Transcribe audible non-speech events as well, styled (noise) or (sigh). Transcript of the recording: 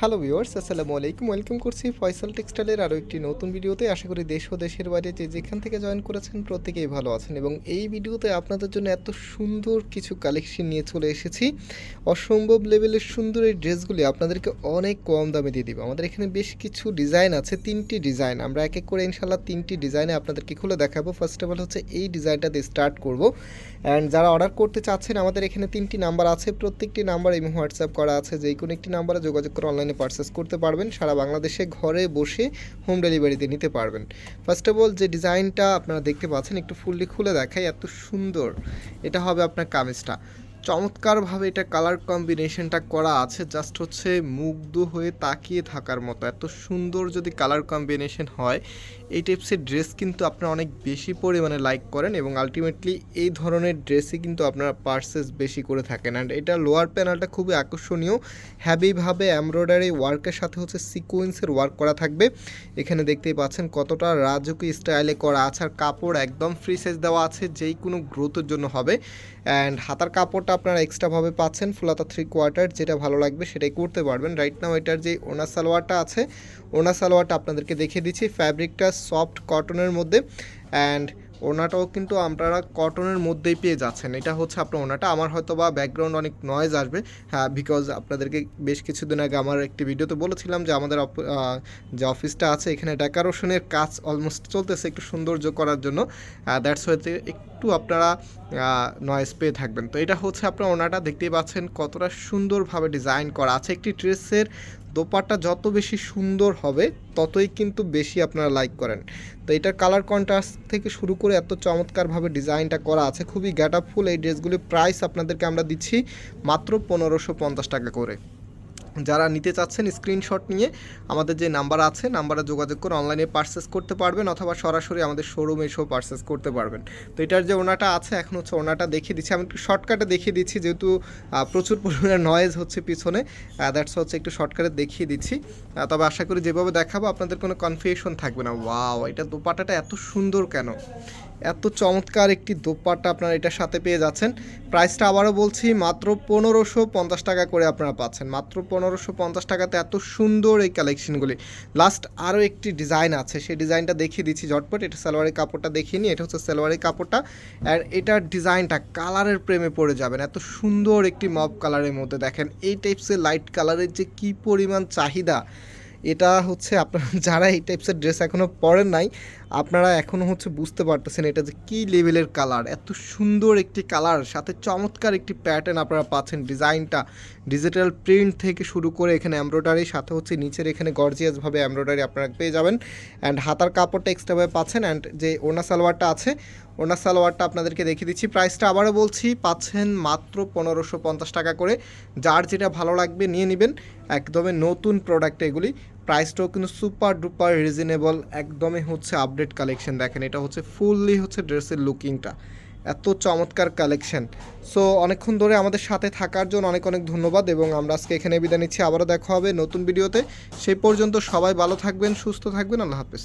Hello viewers আসসালামু আলাইকুম। Welcome করছি ফয়সাল টেক্সটাইলের আরও একটি নতুন ভিডিওতে। আশা করি দেশ ও দেশের বাইরে যে যেখান থেকে জয়েন করেছেন প্রত্যেকেই ভালো আছেন এবং এই ভিডিওতে আপনাদের জন্য এত সুন্দর কিছু কালেকশন নিয়ে চলে এসেছি। অসম্ভব লেভেলের সুন্দর এই ড্রেসগুলি আপনাদেরকে অনেক কম দামে দিয়ে দিব। আমাদের এখানে বেশ কিছু ডিজাইন আছে, তিনটি ডিজাইন আমরা এক এক করে ইনশাল্লাহ তিনটি ডিজাইনে আপনাদেরকে খুলে দেখাবো। ফার্স্ট অফ অল হচ্ছে এই ডিজাইনটা দিয়ে স্টার্ট করব। অ্যান্ড যারা অর্ডার করতে চাচ্ছেন, আমাদের এখানে তিনটি নাম্বার আছে। প্রত্যেকটি নাম্বার এবং হোয়াটসঅ্যাপ করা আছে। যে কোনো একটি নাম্বারে যোগাযোগ করে অনলাইনে পারচেস করতে পারবেন, সারা বাংলাদেশে ঘরে বসে হোম ডেলিভারিতে নিতে পারবেন। ফার্স্ট অফ অল যে ডিজাইনটা আপনারা দেখতে পাচ্ছেন, একটু ফুললি খুলে দেখাই, এত সুন্দর। এটা হবে আপনার কামিজটা। চমৎকারভাবে এটা কালার কম্বিনেশনটা করা আছে জাস্ট হচ্ছে মুগ্ধ হয়ে তাকিয়ে থাকার মতো। এত সুন্দর যদি কালার কম্বিনেশন হয়, এই টাইপসের ড্রেস কিন্তু আপনারা অনেক বেশি পরিমাণে লাইক করেন এবং আলটিমেটলি এই ধরনের ড্রেসই কিন্তু আপনারা পার্সেস বেশি করে থাকেন। অ্যান্ড এটা লোয়ার প্যানেলটা খুবই আকর্ষণীয়। হ্যাভিভাবে এমব্রয়ডারি ওয়ার্কের সাথে হচ্ছে সিকোয়েন্সের ওয়ার্ক করা থাকবে। এখানে দেখতেই পাচ্ছেন কতটা রাজকীয় স্টাইলে করা আছে। আর কাপড় একদম ফ্রি সাইজ দেওয়া আছে, যেই কোনো গ্রোথের জন্য হবে। অ্যান্ড হাতার কাপড়টা আপনারা এক্সট্রাভাবে পাচ্ছেন, ফুলাতা থ্রি কোয়ার্টার যেটা ভালো লাগবে সেটাই করতে পারবেন। রাইট নাও এটার যে ওনা সালোয়ারটা আছে, ওনা সালোয়ারটা আপনাদেরকে দেখিয়ে দিচ্ছি। ফ্যাব্রিকটা সফট কটনের মধ্যে অ্যান্ড ওনাটাও কিন্তু আপনারা কটনের মধ্যেই পেয়ে যাচ্ছেন। এটা হচ্ছে আপনার ওনাটা আমার হয়তো বা ব্যাকগ্রাউন্ড অনেক নয়েজ আসবে হ্যাঁ বিকজ আপনাদেরকে বেশ কিছুদিন আগে আমার একটি ভিডিওতে বলেছিলাম যে আমাদের যে অফিসটা আছে, এখানে ডেকোরেশনের কাজ অলমোস্ট চলতেছে একটু সৌন্দর্য করার জন্য দ্যাটস হয়তো একটু আপনারা নয়েজ পেয়ে থাকবেন। তো এটা হচ্ছে আপনার ওনাটা দেখতেই পাচ্ছেন কতটা সুন্দরভাবে ডিজাইন করা আছে। একটি ড্রেসের দোপাট্টা যত বেশি সুন্দর হবে, ততই কিন্তু বেশি আপনারা লাইক করেন। তো এটার কালার কন্ট্রাস্ট থেকে শুরু করে এত চমৎকারভাবে ডিজাইনটা করা আছে, খুবই গ্যাটাপফুল এই ড্রেসগুলির প্রাইস আপনাদেরকে আমরা দিচ্ছি মাত্র পনেরোশো পঞ্চাশ টাকা করে। যারা নিতে চাচ্ছেন স্ক্রিনশট নিয়ে আমাদের যে নাম্বার আছে নাম্বারে যোগাযোগ করে অনলাইনে পারচেস করতে পারবেন অথবা সরাসরি আমাদের শোরুমে এসেও পারচেস করতে পারবেন। তো এটার যে ওনাটা আছে, এখন হচ্ছে ওনাটা দেখিয়ে দিচ্ছি। আমি একটু শর্টকাটে দেখিয়ে দিচ্ছি, যেহেতু প্রচুর পরিমাণে নয়েজ হচ্ছে পিছনে দ্যাটস হচ্ছে একটু শর্টকাটে দেখিয়ে দিচ্ছি। তবে আশা করি যেভাবে দেখাবো আপনাদের কোনো কনফিউশন থাকবে না। ওয়াও এটা দোপাটাটা এত সুন্দর কেন? এত চমৎকার একটি দোপাট্টা আপনারা এটার সাথে পেয়ে যাচ্ছেন। প্রাইসটা আবারও বলছি, মাত্র পনেরোশো পঞ্চাশ টাকা করে আপনারা পাচ্ছেন। মাত্র পনেরোশো পঞ্চাশ টাকাতে এত সুন্দর এই কালেকশনগুলি। লাস্ট আরও একটি ডিজাইন আছে, সেই ডিজাইনটা দেখিয়ে দিচ্ছি ঝটপট। এটা সালোয়ারের কাপড়টা দেখিয়ে নিই, এটা হচ্ছে সালোয়ারের কাপড়টা। আর এটার ডিজাইনটা কালারের প্রেমে পড়ে যাবেন, এত সুন্দর একটি মব কালারের মধ্যে। দেখেন, এই টাইপসের লাইট কালারের যে কী পরিমাণ চাহিদা। এটা হচ্ছে আপনারা (laughs) যারা এই টাইপসের ড্রেস এখনও পরেন নাই, আপনারা এখনও হচ্ছে বুঝতে পারতেছেন এটা যে কী লেভেলের কালার এত সুন্দর একটি কালার সাথে চমৎকার একটি প্যাটার্ন আপনারা পাচ্ছেন ডিজাইনটা ডিজিটাল প্রিন্ট থেকে শুরু করে এখানে এমব্রয়ডারি সাথে হচ্ছে নিচের এখানে গর্জিয়াসভাবে এমব্রয়ডারি আপনারা পেয়ে যাবেন। অ্যান্ড হাতার কাপড়টা এক্সট্রাভাবে পাচ্ছেন অ্যান্ড যে ওনা সালোয়ারটা আছে ওনা সালোয়ারটা আপনাদেরকে দেখিয়ে দিচ্ছি। প্রাইসটা আবারও বলছি, পাচ্ছেন মাত্র পনেরোশো পঞ্চাশ টাকা করে। যার যেটা ভালো লাগবে নিয়ে নেবেন। একদমই নতুন প্রোডাক্ট এগুলি। প্রাইসটাও কিন্তু সুপার ডুপার রিজনেবল একদমই হচ্ছে আপডেট কালেকশন দেখেন। এটা হচ্ছে ফুললি হচ্ছে ড্রেসের লুকিংটা এত চমৎকার কালেকশন সো অনেকক্ষণ ধরে আমাদের সাথে থাকার জন্য অনেক অনেক ধন্যবাদ এবং আমরা আজকে এখানে বিদায় নিচ্ছি। আবারও দেখা হবে নতুন ভিডিওতে সেই পর্যন্ত সবাই ভালো থাকবেন, সুস্থ থাকবেন। আল্লাহ হাফেজ।